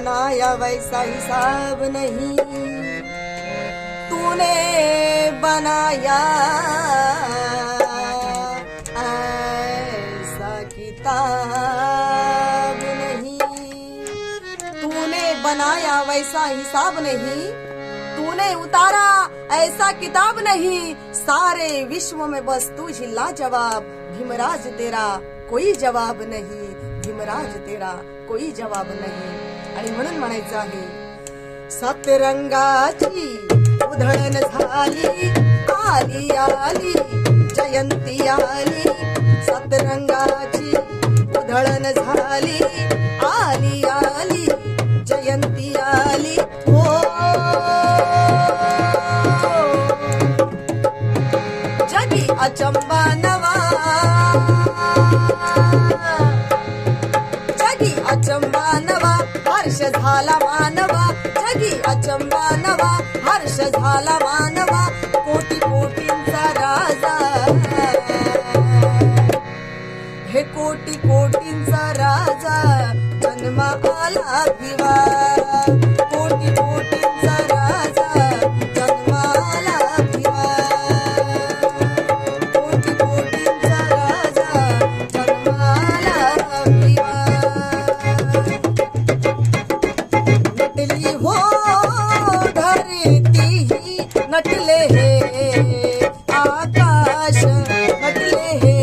वैसा हिसाब नहीं। तूने बनाया ऐसा किताब नहीं। तूने बनाया वैसा हिसाब नहीं। तूने उतारा ऐसा किताब नहीं। सारे विश्व में बस तू ही लाजवाब भीमराज तेरा कोई जवाब नहीं। भीमराज तेरा कोई जवाब नाही। आणि म्हणून म्हणायचं आहे सतरंगाची उधळण झाली आली आली जयंती आली. सतरंगाची उधळण झाली आली आली जयंती आली. झाला मानवा जगी अचंबा नवा हर्ष झाला मानवा कोटी कोटींचा राजा. हे कोटी कोटींचा राजा जन्मा आला विवा ही नटले हे आकाश नटले हे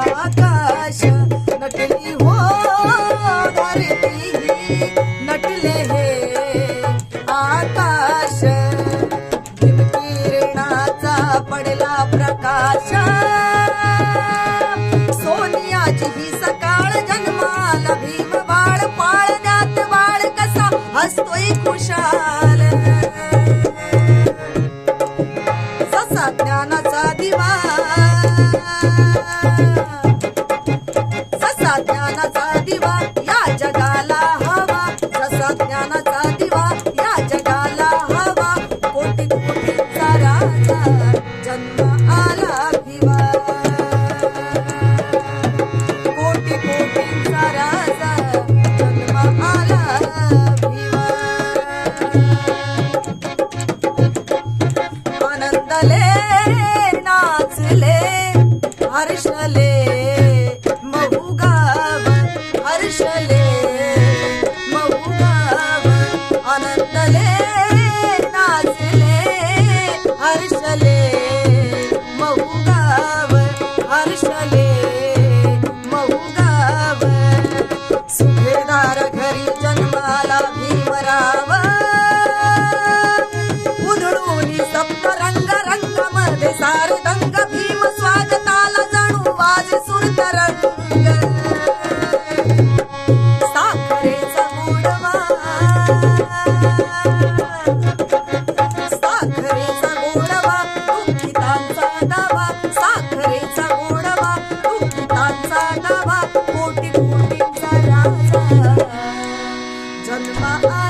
आकाश नटली हो धरती नटले हे आकाश किरणाचा पडला प्रकाश. सोनियाची ही सकाळ जन्माला भीम बाळ पाळण्यात बाळ कसा हसतोय खुशाल. ज्ञानाचा दिवा या जगाला हवा. ज्ञानाचा दिवा या जगाला हवा. कोटी राजा जन्म आला भिवा कोटी कोटींचा राजा जन्म आला आनंदले नाचले సప్పరావా ఉదుడు నీ సప్ప రంగ రంగమది సార जन्म